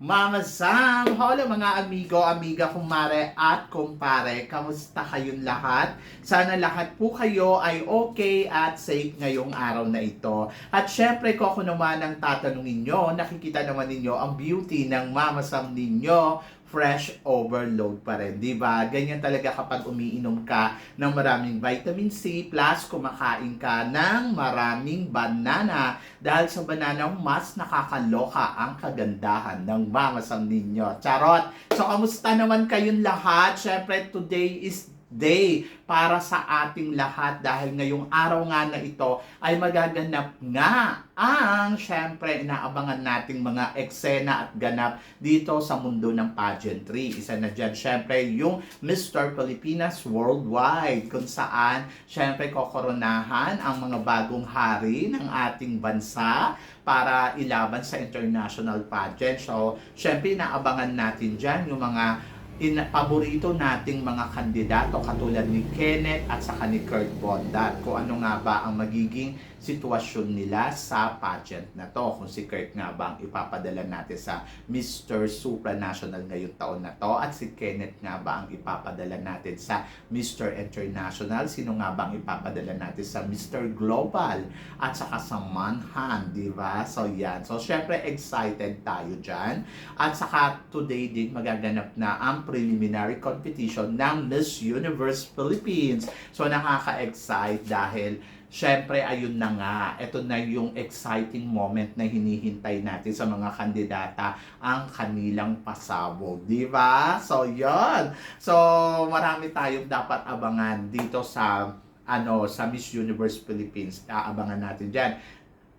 Mama Sam. Hello mga amigo, amiga, kumare at kumpare. Kamusta kayong lahat? Sana lahat po kayo ay okay at safe ngayong araw na ito. At syempre ko ako naman ang tatanungin nyo, nakikita naman ninyo ang beauty ng Mama Sam ninyo fresh overload pa rin, di ba? Ganyan talaga kapag umiinom ka ng maraming vitamin C plus kumakain ka ng maraming banana dahil sa banana mas nakakaloka ang kagandahan ng mamasam ninyo. Charot! So, kamusta naman kayong lahat? Syempre, today is day para sa ating lahat dahil ngayong araw nga na ito ay magaganap nga ang syempre inaabangan nating mga eksena at ganap dito sa mundo ng pageantry. Isa na dyan syempre yung Mr. Pilipinas Worldwide kung saan syempre kokoronahan ang mga bagong hari ng ating bansa para ilaban sa international pageant. So, syempre inaabangan natin dyan yung mga in paborito nating mga kandidato katulad ni Kenneth at saka ni Kurt Bondat kung ano nga ba ang magiging sitwasyon nila sa pageant na to kung si Kurt nga ba ang ipapadala natin sa Mr. Supranational ngayong taon na to at si Kenneth nga ba ang ipapadala natin sa Mr. International sino nga ba ang ipapadala natin sa Mr. Global at saka sa Manhan di ba so yan so syempre excited tayo dyan at saka today din magaganap na ang preliminary competition ng Miss Universe Philippines. So nakaka-excite dahil syempre ayun na nga, ito na yung exciting moment na hinihintay natin sa mga kandidata ang kanilang pasabog, di ba? So yon. So marami tayong dapat abangan dito sa ano sa Miss Universe Philippines. Aabangan natin diyan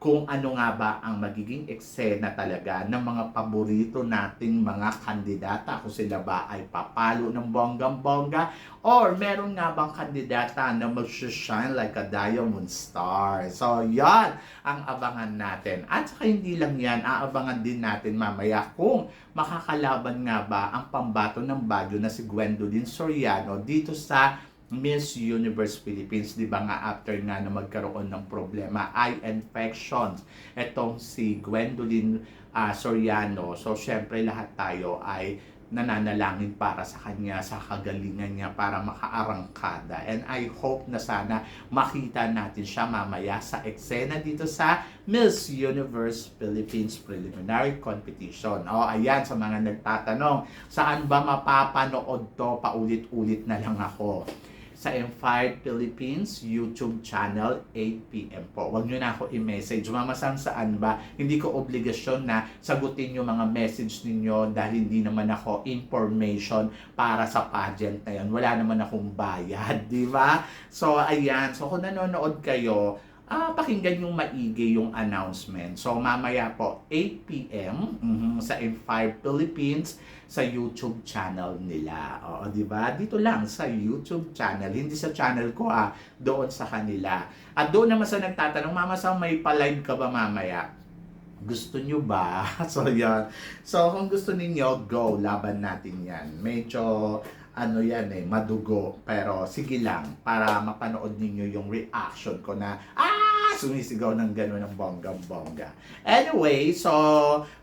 kung ano nga ba ang magiging eksena talaga ng mga paborito nating mga kandidata kung sila ba ay papalo ng bonggang-bongga or meron nga bang kandidata na mag-shine like a diamond star. So, yan ang abangan natin. At saka hindi lang yan, aabangan din natin mamaya kung makakalaban nga ba ang pambato ng Baguio na si Gwendolyn Soriano dito sa Miss Universe Philippines, di ba nga after nga na magkaroon ng problema, eye infections, etong si Gwendolyn ah, Soriano. So, syempre lahat tayo ay nananalangin para sa kanya, sa kagalingan niya para makaarangkada. And I hope na sana makita natin siya mamaya sa eksena dito sa Miss Universe Philippines Preliminary Competition. O, ayan, sa mga nagtatanong, saan ba mapapanood to? Paulit-ulit na lang ako sa M5 Philippines YouTube channel 8pm po. Huwag nyo na ako i-message. Mamasang saan ba? Hindi ko obligasyon na sagutin yung mga message ninyo dahil hindi naman ako information para sa pageant na yun. Wala naman akong bayad, di ba? So, ayan. So, kung nanonood kayo, ah, pakinggan yung maigi yung announcement. So, mamaya po, 8pm mhm, sa M5 Philippines sa YouTube channel nila. Oo, di ba? Dito lang sa YouTube channel. Hindi sa channel ko ah, doon sa kanila. At doon naman sa nagtatanong, Mama Sam, may pa-live ka ba mamaya? Gusto nyo ba? so, yan. So, kung gusto ninyo, go. Laban natin yan. Medyo, ano yan eh, madugo. Pero, sige lang. Para mapanood ninyo yung reaction ko na, ah! Sumisigaw ng gano'n ng bonggang-bongga. Anyway, so,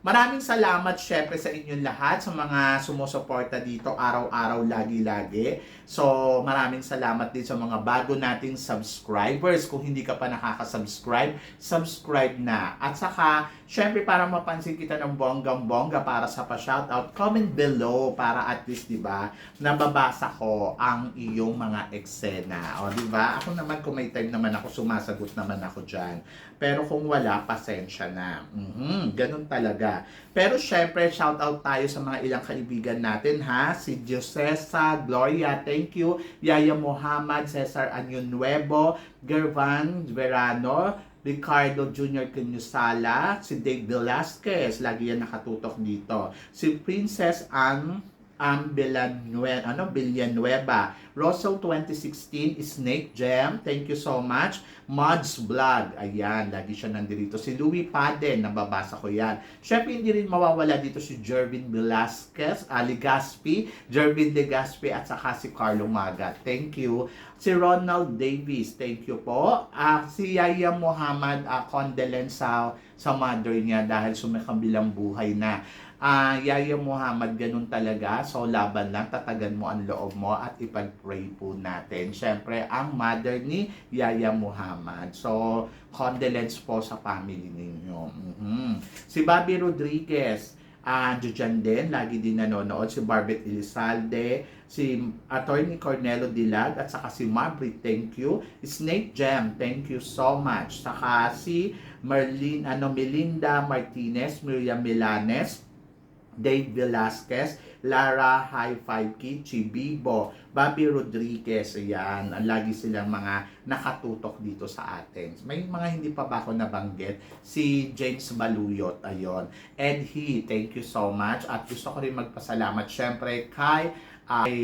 maraming salamat syempre sa inyong lahat, sa mga sumusuporta dito araw-araw, lagi-lagi. So, maraming salamat din sa mga bago nating subscribers. Kung hindi ka pa nakaka-subscribe, subscribe na. At saka, syempre para mapansin kita ng bonggang-bongga para sa pa-shoutout, comment below para at least, di ba, nababasa ko ang iyong mga eksena. O, di ba? Ako naman, kung may time naman ako, sumasagot naman ako dyan. Pero kung wala, pasensya na. Mhm, ganun talaga. Pero syempre, shoutout tayo sa mga ilang kaibigan natin ha. Si Josesa, Gloria, thank you. Yaya Muhammad, Cesar Anyon Nuevo, Gervan Verano, Ricardo Jr. Canusala, si Dave Velasquez, lagi yan nakatutok dito. Si Princess Anne Am Villanueva, ano, Villanueva. Russell 2016, Snake Jam, thank you so much. Mods Vlog, ayan, lagi siya nandito. Si Louis Paden, nababasa ko yan. Siyempre, hindi rin mawawala dito si Jervin Velasquez, Ali Gaspi, Jervin Legaspi, at saka si Carlo Maga. Thank you. Si Ronald Davis, thank you po. Ah, si Yaya Muhammad, uh, condolence sa, sa mother niya dahil sumikabilang buhay na. Ah, Yaya Muhammad, ganun talaga. So, laban lang, tatagan mo ang loob mo at ipag-pray po natin. Siyempre, ang mother ni Yaya Muhammad. So, condolence po sa family ninyo. Mhm. Si Bobby Rodriguez, ah, dyan din, lagi din nanonood. Si Barbet Elizalde, si Attorney Cornelo Dilag, at saka si Mabri, thank you. Snake Jam, thank you so much. Saka si Merlin, ano, Melinda Martinez, Miriam Milanes, Dave Velasquez, Lara Kid, Chibibo, Bobby Rodriguez, ayan. Lagi silang mga nakatutok dito sa atin. May mga hindi pa ba ako nabanggit? Si James Baluyot, ayon. Ed He, thank you so much. At gusto ko rin magpasalamat syempre kay kay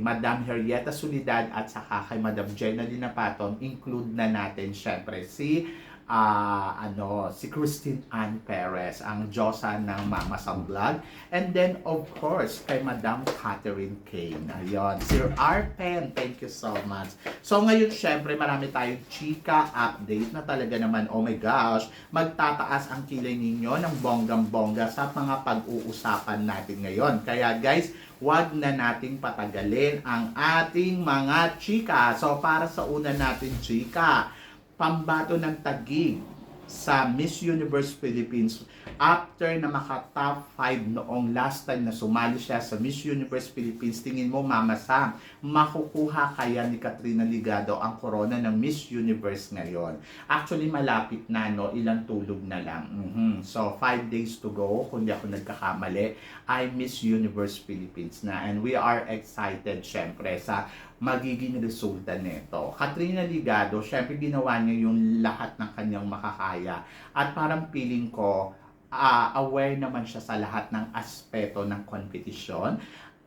Madam Henrietta Solidad at saka kay Madam Jenalyn Paton. Include na natin syempre si ah ano, si Christine Ann Perez, ang Diyosa ng Mama sa Vlog. And then, of course, kay Madam Catherine Kane. Ayun. Sir Arpen, thank you so much. So, ngayon, syempre, marami tayong chika update na talaga naman, oh my gosh, magtataas ang kilay ninyo ng bonggang-bongga sa mga pag-uusapan natin ngayon. Kaya, guys, wag na nating patagalin ang ating mga chika. So, para sa una natin chika, pambato ng tagig sa Miss Universe Philippines after na maka top 5 noong last time na sumali siya sa Miss Universe Philippines. Tingin mo Mama Sam makukuha kaya ni Katrina Ligado ang corona ng Miss Universe ngayon? Actually malapit na no? Ilang tulog na lang. Mhm. so 5 days to go kung di ako nagkakamali ay Miss Universe Philippines na. And we are excited syempre sa magiging resulta nito. Katrina Ligado, syempre ginawa niya yung lahat ng kanyang makakaya at parang feeling ko ah, aware naman siya sa lahat ng aspeto ng competition.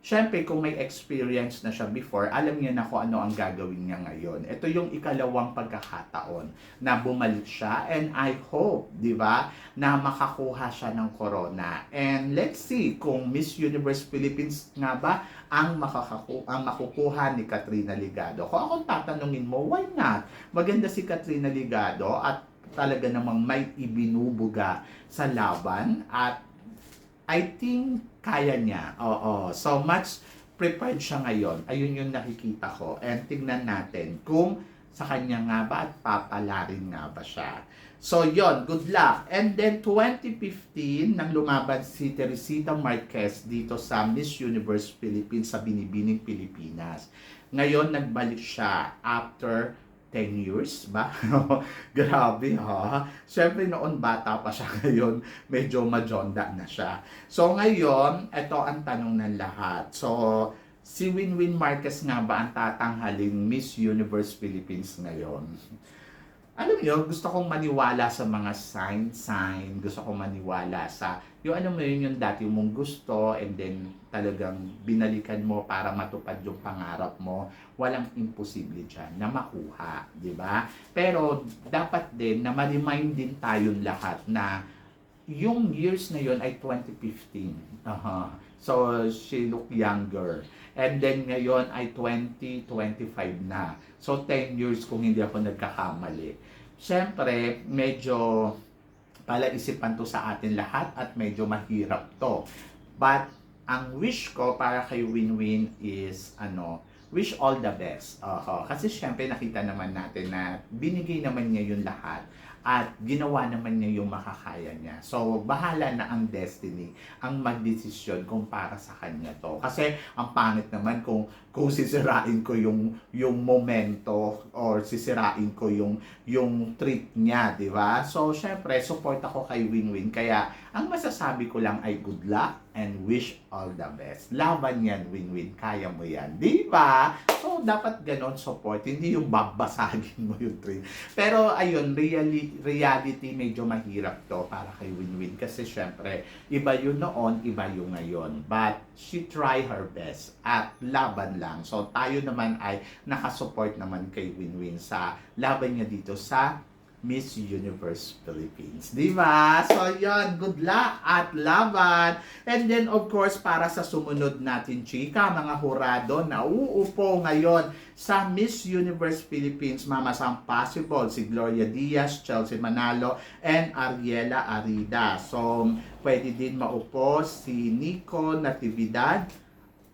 Syempre, kung may experience na siya before, alam niya na kung ano ang gagawin niya ngayon. Ito yung ikalawang pagkakataon na bumalik siya and I hope, di ba, na makakuha siya ng corona. And let's see kung Miss Universe Philippines nga ba ang makakaku ang makukuha ni Katrina Ligado. Kung akong tatanungin mo, why not? Maganda si Katrina Ligado at talaga namang may ibinubuga sa laban at I think kaya niya. Oo. So much prepared siya ngayon. Ayun yung nakikita ko. And tignan natin kung sa kanya nga ba at papalarin nga ba siya. So yon good luck. And then 2015 nang lumaban si Teresita Marquez dito sa Miss Universe Philippines sa Binibining Pilipinas. Ngayon nagbalik siya after 10 years ba? Grabe ha. Siyempre noon bata pa siya ngayon, medyo majonda na siya. So ngayon, ito ang tanong ng lahat. So, si Winwin Marquez nga ba ang tatanghaling Miss Universe Philippines ngayon? Alam niyo, gusto kong maniwala sa mga sign-sign. Gusto kong maniwala sa, yung ano mo yun, yung dati mong gusto, and then talagang binalikan mo para matupad yung pangarap mo. Walang imposible dyan na makuha, di ba? Pero dapat din na ma-remind din tayong lahat na yung years na yun ay 2015. Aha. So, she look younger. And then ngayon ay 2025 na. So, 10 years kung hindi ako nagkakamali. Siyempre, medyo palaisipan to sa atin lahat at medyo mahirap to. But, ang wish ko para kay Win-Win is, ano, wish all the best. Oho. Kasi syempre nakita naman natin na binigay naman niya yung lahat at ginawa naman niya yung makakaya niya. So, bahala na ang destiny ang magdesisyon kung para sa kanya to. Kasi ang pangit naman kung kung sisirain ko yung yung momento or sisirain ko yung yung treat niya, di ba? So, syempre, support ako kay Win-Win. Kaya, ang masasabi ko lang ay good luck and wish all the best. Laban yan, win-win. Kaya mo yan. Di ba? So, dapat ganon support. Hindi yung babasagin mo yung train. Pero, ayun, reality, reality medyo mahirap to para kay win-win. Kasi, syempre, iba yun noon, iba yung ngayon. But, she try her best. At laban lang. So, tayo naman ay nakasupport naman kay win-win sa laban niya dito sa Miss Universe Philippines. Di ba? So, yun. Good luck at laban. And then, of course, para sa sumunod natin, chika, mga hurado na uupo ngayon sa Miss Universe Philippines, Mama Sam Possible, si Gloria Diaz, Chelsea Manalo, and Ariela Arida. So, pwede din maupo si Nico Natividad,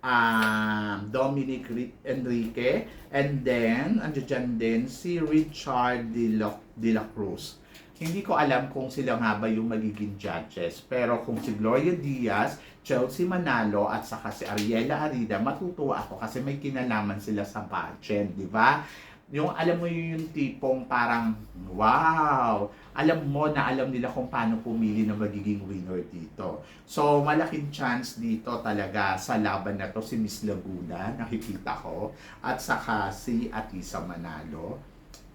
um, Dominic Ri- Enrique, and then, andyan dyan din si Richard De La, De La Cruz. Hindi ko alam kung sila nga ba yung magiging judges. Pero kung si Gloria Diaz, Chelsea Manalo, at saka si Ariela Arida, matutuwa ako kasi may kinalaman sila sa pageant, di ba? Yung alam mo yun yung tipong parang, wow, alam mo na alam nila kung paano pumili na magiging winner dito. So, malaking chance dito talaga sa laban na to si Miss Laguna, nakikita ko, at saka si Atisa Manalo,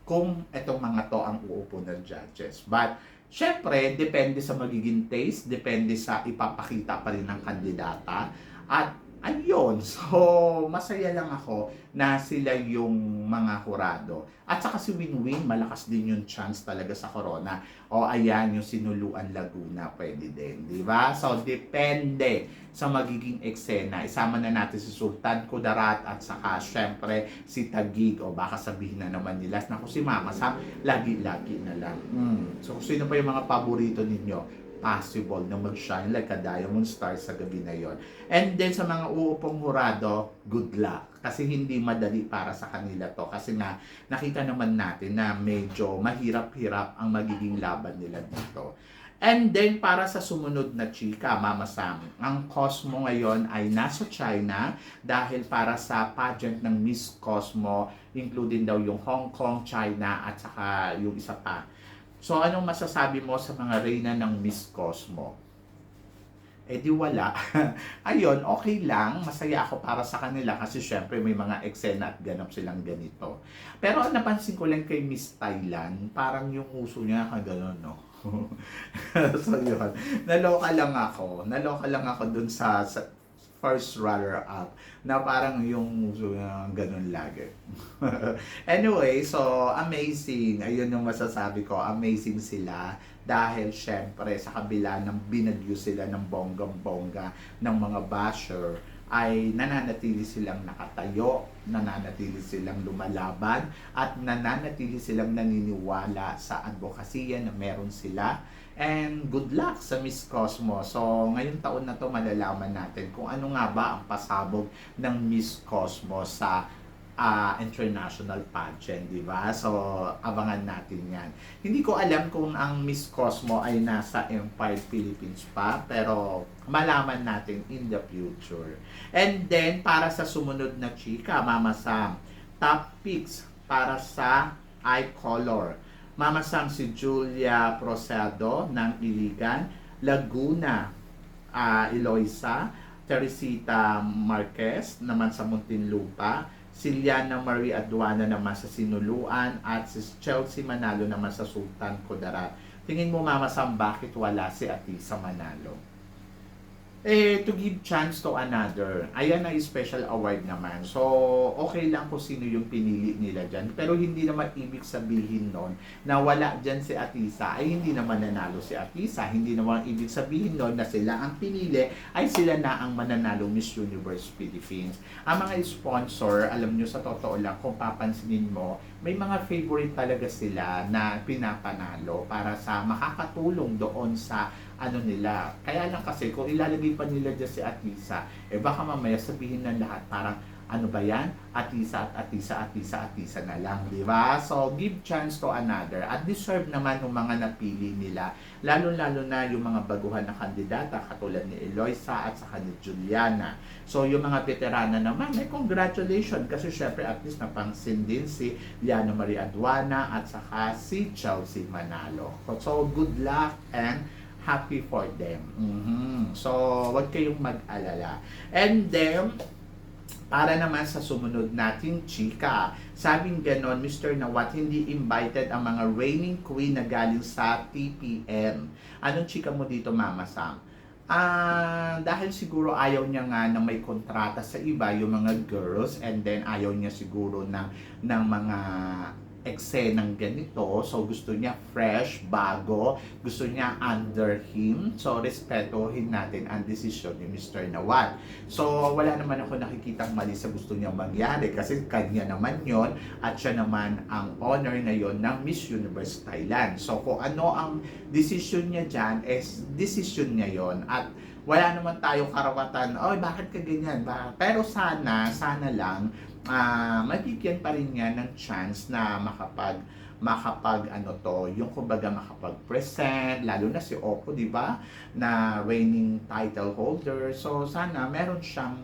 kung etong mga to ang uupo ng judges. But, syempre, depende sa magiging taste, depende sa ipapakita pa rin ng kandidata, at ayun, so masaya lang ako na sila yung mga kurado. At saka si Win-Win, malakas din yung chance talaga sa corona. O ayan, yung sinuluan Laguna, pwede din, di ba? So, depende sa magiging eksena. Isama na natin si Sultan Kudarat at saka syempre si Tagig. O baka sabihin na naman nila, naku si Mama Sam, lagi-lagi na lang. Mm. So, sino pa yung mga paborito ninyo, possible na mag-shine like a diamond star sa gabi na yon. And then sa mga uupong hurado, good luck. Kasi hindi madali para sa kanila to. Kasi nga, nakita naman natin na medyo mahirap-hirap ang magiging laban nila dito. And then, para sa sumunod na chika, Mama Sam, ang Cosmo ngayon ay nasa China dahil para sa pageant ng Miss Cosmo, including daw yung Hong Kong, China, at saka yung isa pa. So, anong masasabi mo sa mga reyna ng Miss Cosmo? Eh di wala. Ayun, okay lang. Masaya ako para sa kanila kasi syempre may mga eksena at ganap silang ganito. Pero ang napansin ko lang kay Miss Thailand, parang yung uso niya ka gano'n, no? so yun, naloka lang ako. Naloka lang ako dun sa, sa first runner-up na parang yung niya ganun lagi. anyway, so amazing. Ayun yung masasabi ko. Amazing sila dahil syempre sa kabila ng binagyo sila ng bonggang-bongga ng mga basher ay nananatili silang nakatayo, nananatili silang lumalaban, at nananatili silang naniniwala sa advokasya na meron sila. And good luck sa Miss Cosmo. So, ngayong taon na to malalaman natin kung ano nga ba ang pasabog ng Miss Cosmo sa ah, international pageant, di ba? So, abangan natin yan. Hindi ko alam kung ang Miss Cosmo ay nasa Empire Philippines pa, pero malaman natin in the future. And then, para sa sumunod na chika, Mama Sam, top picks para sa eye color. Mama Sam, si Julia Prosado ng Iligan, Laguna, ah, Eloisa, Teresita Marquez naman sa Muntinlupa, si Liana Marie Aduana naman sa Sinuluan at si Chelsea Manalo naman sa Sultan Kudarat. Tingin mo Mama Sam, bakit wala si Atisa Manalo? Eh, to give chance to another. Ayan na special award naman. So, okay lang kung sino yung pinili nila dyan. Pero hindi naman ibig sabihin nun na wala dyan si Atisa ay hindi naman nanalo si Atisa. Hindi naman ibig sabihin nun na sila ang pinili ay sila na ang mananalo Miss Universe Philippines. Ang mga sponsor, alam nyo sa totoo lang, kung papansinin mo, may mga favorite talaga sila na pinapanalo para sa makakatulong doon sa ano nila. Kaya lang kasi kung ilalagay pa nila dyan si Atisa, eh baka mamaya sabihin ng lahat parang ano ba yan? Atisa at Atisa, Atisa, Atisa na lang, di ba? So, give chance to another. At deserve naman ng mga napili nila. Lalo-lalo na yung mga baguhan na kandidata katulad ni Eloisa at saka ni Juliana. So, yung mga veterana naman, eh, congratulations kasi syempre at least napangsin din si Liana Maria Aduana at saka si Chelsea Manalo. So, good luck and happy for them. Mhm. So, wag kayong mag-alala. And then, para naman sa sumunod nating chika. Sabing ganon, Mr. Nawat, hindi invited ang mga reigning queen na galing sa TPN. Anong chika mo dito, Mama Sam? Ah, dahil siguro ayaw niya nga na may kontrata sa iba, yung mga girls, and then ayaw niya siguro ng, ng mga eksenang ganito. So, gusto niya fresh, bago. Gusto niya under him. So, respetuhin natin ang desisyon ni Mr. Nawat. So, wala naman ako nakikitang mali sa gusto niya mangyari kasi kanya naman yon at siya naman ang owner ngayon ng Miss Universe Thailand. So, kung ano ang decision niya dyan, is decision niya yon at wala naman tayong karapatan, oy, bakit ka ganyan? Ba? Pero sana, sana lang, ah mabigyan pa rin niya ng chance na makapag makapag ano to, yung kumbaga makapag-present, lalo na si Oppo, di ba? Na reigning title holder. So sana meron siyang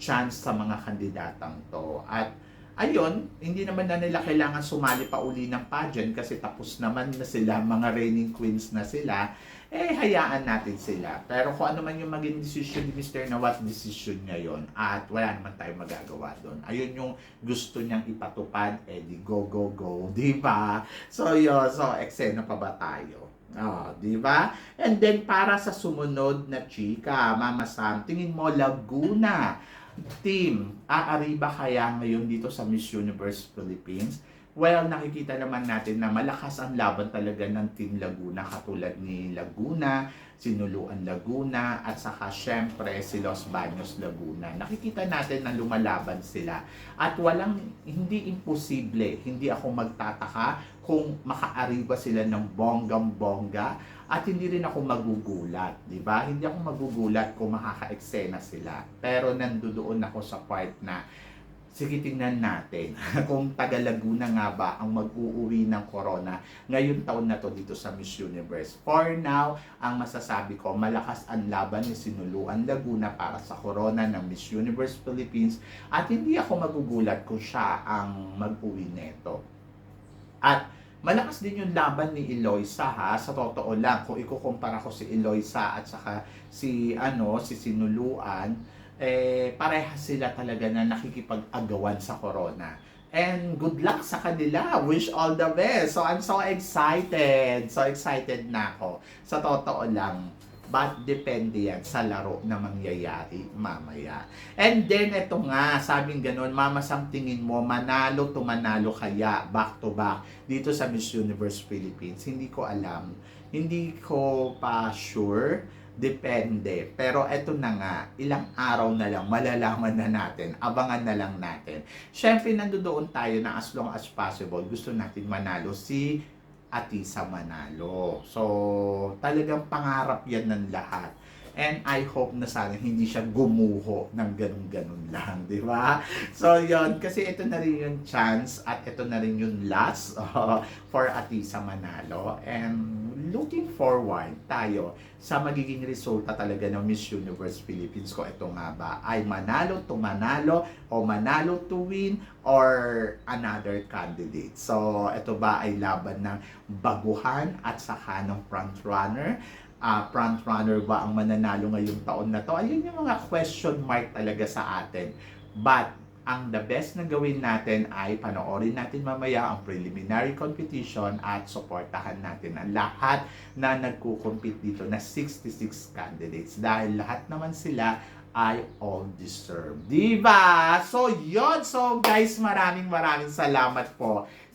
chance sa mga kandidatang to. At ayun, hindi naman na nila kailangan sumali pa uli ng pageant kasi tapos naman na sila, mga reigning queens na sila eh hayaan natin sila. Pero kung ano man yung maging decision ni Mr. Nawat, decision niya yon At wala naman tayong magagawa doon. Ayun yung gusto niyang ipatupad, eh di go, go, go. Di ba? So yun, so eksena pa ba tayo? Oh, di ba? And then para sa sumunod na chika, Mama Sam, tingin mo Laguna team, aari ba kaya ngayon dito sa Miss Universe Philippines? Well, nakikita naman natin na malakas ang laban talaga ng Team Laguna katulad ni Laguna, Sinuluan Laguna, at saka syempre si Los Baños Laguna. Nakikita natin na lumalaban sila. At walang, hindi imposible, hindi ako magtataka kung makaariba sila ng bonggang-bongga at hindi rin ako magugulat, di ba? Hindi ako magugulat kung makaka-eksena sila. Pero nandoon ako sa part na sige tingnan natin kung taga Laguna nga ba ang mag-uuwi ng corona ngayon taon na to dito sa Miss Universe. For now, ang masasabi ko, malakas ang laban ni Sinuluan Laguna para sa corona ng Miss Universe Philippines at hindi ako magugulat kung siya ang mag-uwi neto. At malakas din yung laban ni Eloisa ha, sa totoo lang, kung ikukumpara ko si Eloisa at saka si ano, si Sinuluan, eh, parehas sila talaga na nakikipag-agawan sa corona. And good luck sa kanila. Wish all the best. So, I'm so excited. So excited na ako. Sa totoo lang. But depende yan sa laro na mangyayari mamaya. And then, ito nga, sabing ganun, Mama Sam, tingin mo, manalo to manalo kaya, back to back, dito sa Miss Universe Philippines. Hindi ko alam. Hindi ko pa sure Depende. Pero eto na nga, ilang araw na lang, malalaman na natin, abangan na lang natin. Siyempre, nandoon tayo na as long as possible, gusto natin manalo si Atisa Manalo. So, talagang pangarap yan ng lahat. And I hope na sana hindi siya gumuho ng ganun-ganun lang, di ba? So, yon kasi ito na rin yung chance at ito na rin yung last uh, for Atisa Manalo. And looking forward tayo sa magiging resulta talaga ng Miss Universe Philippines ko. Ito nga ba ay manalo to manalo o manalo to win or another candidate. So, ito ba ay laban ng baguhan at saka ng front runner? Uh, front runner ba ang mananalo ngayong taon na to? Ayun yung mga question mark talaga sa atin. But, ang the best na gawin natin ay panoorin natin mamaya ang preliminary competition at supportahan natin ang lahat na nagko-compete dito na 66 candidates dahil lahat naman sila ay all deserve. Diba? So, yon So, guys, maraming maraming salamat po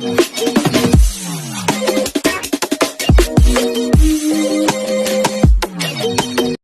Thank you.